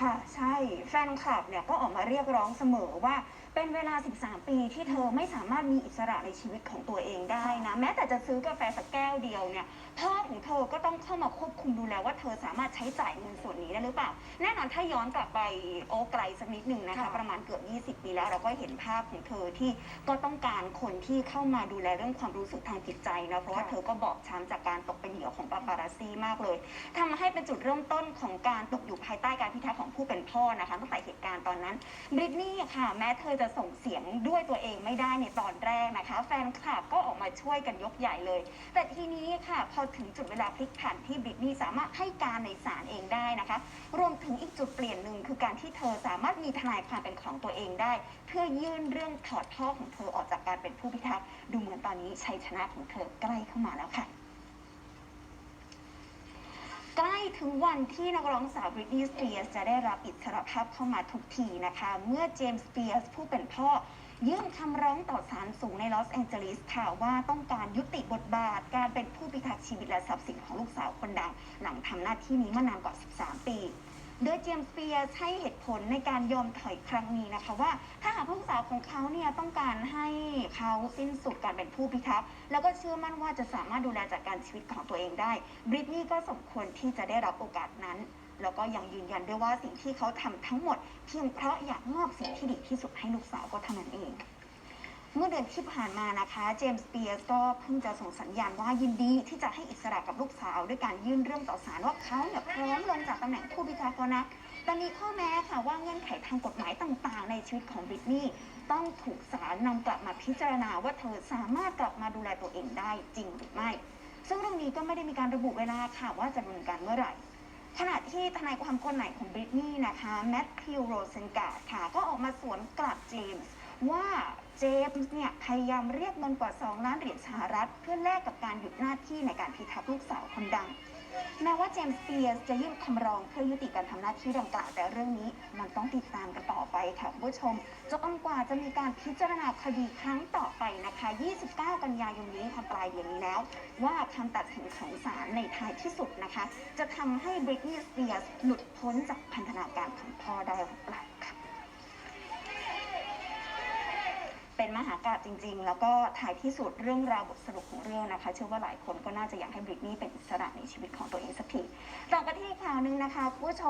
ค่ะ ใช่แฟนคลับเนี่ยก็ออกมาเรียกร้องเสมอว่าเป็นเวลา 13 ปีที่เธอไม่สามารถมีอิสระในชีวิตของตัวเองได้นะ แม้แต่จะซื้อกาแฟสักแก้วเดียวเนี่ย พ่อของเธอก็ต้องเข้ามาควบคุมดูแลว่าเธอสามารถใช้จ่ายเงินส่วนนี้ได้หรือเปล่า แน่นอนถ้าย้อนกลับไปโอ้ไกลสักนิดหนึ่งนะคะ ค่ะ ประมาณเกือบ 20 ปีแล้วเราก็เห็นภาพของเธอที่ก็ต้องการคนที่เข้ามาดูแลเรื่องความรู้สึกทางจิตใจนะเพราะว่าเธอก็บอบช้ำจากการตกเป็นเหยื่อของปาปาราซีมากเลย ทำให้เป็นจุดเริ่มต้นของการตกอยู่ภายใต้การพิทักษ์ของผู้เป็นพ่อนะคะตั้งแต่เหตุการณ์ตอนนั้นบริตนี่ค่ะ แม้เธอจะส่งเสียงด้วยตัวเองไม่ได้ในตอนแรกนะคะ แฟนคลับก็ออกมาช่วยกันยกใหญ่เลย แต่ทีนี้ค่ะ พอถึงจุดเวลาพลิกผันที่บริตนี่สามารถให้การในศาลเองได้นะคะ รวมถึงอีกจุดเปลี่ยนหนึ่งคือการที่เธอสามารถมีทนายความเป็นของตัวเองได้ เพื่อยื่นเรื่องถอดท่อของเธอออกจากการเป็นผู้พิทักษ์ดูเหมือนตอนนี้ชัยชนะของเธอใกล้เข้ามาแล้วค่ะ ใกล้ ถึงวันที่นักร้องสาวบริตนีย์สเปียร์สจะได้รับอิสรภาพเข้ามาทุกทีนะคะ เมื่อเจมส์สเปียร์สผู้เป็นพ่อ ยื่นคำร้องต่อศาลสูงในลอสแองเจลิสค่ะว่าต้องการยุติบทบาท การเป็นผู้พิทักษ์ชีวิตและทรัพย์สินของลูกสาวคนดัง หลังทำหน้าที่นี้มานานกว่า 13 ปี โดยเจมส์เปียร์ให้เหตุผลในการยอมถอยครั้งนี้นะคะว่าถ้าหากลูกสาวของเขาเนี่ยต้องการให้เขาสิ้นสุดการเป็นผู้พิทักษ์แล้วก็เชื่อมั่นว่าจะสามารถดูแลจัดการชีวิตของตัวเองได้บริตนี่ก็สมควรที่จะได้รับโอกาสนั้นแล้วก็ยังยืนยันด้วยว่าสิ่งที่เขาทำทั้งหมด เพียงเพราะอยากมอบสิ่งที่ดีที่สุดให้ลูกสาวก็เท่านั้นเอง เมื่อเดือนที่ผ่านมานะคะเจมส์เปียร์ก็เพิ่งจะส่งสัญญาณว่ายินดีที่จะให้อิสระกับลูกสาว ด้วยการยื่นเรื่องต่อศาลว่าเขาเนี่ยพร้อมลงจากตำแหน่งผู้พิทักษ์แล้วนะแต่มีข้อแม้ค่ะว่าเงื่อนไขทางกฎหมายต่างๆ ในชีวิตของบริตนี่ต้องถูกศาลนำกลับมาพิจารณาว่าเธอสามารถกลับมาดูแลตัวเองได้จริงหรือไม่ ซึ่งเรื่องนี้ก็ไม่ได้มีการระบุเวลาค่ะว่าจะดำเนินการเมื่อไหร่ขณะที่ทนายความคนใหม่ของบริตนี่นะคะแมทธิวโรเซนการ์ดค่ะก็ออกมาสวนกลับเจมส์ ว่าเจมส์เนี่ยพยายามเรียกเงินกว่า 2 ล้านเหรียญสหรัฐ เพื่อแลกกับการหยุดหน้าที่ในการพิทักษ์ลูกสาวคนดัง แม้ว่าเจมส์เปียร์สจะยื่นคำร้องเพื่อยุติการทำหน้าที่ดังกล่าวแต่เรื่องนี้มันต้องติดตามกันต่อไปค่ะผู้ชมจนกว่าจะมีการพิจารณาคดีครั้งต่อไปนะคะ 29 กันยายนนี้ค่ะปลายเดือนนี้แล้ว ว่าคำตัดสินของศาลในท้ายที่สุดนะคะ จะทำให้บริตนีย์สเปียร์สหลุดพ้นจากพันธนาการของพ่อได้หรือเปล่าค่ะ เป็นมหากาบจริง ๆ แล้วก็ท้ายที่สุดเรื่องราวบทสรุปของเรื่องนะคะ เชื่อว่าหลายคนก็น่าจะอยากให้บริตนี่เป็นอิสระในชีวิตของตัวเองสักทีต่อกันที่อีกข่าวหนึงนะคะคุณผู้ชม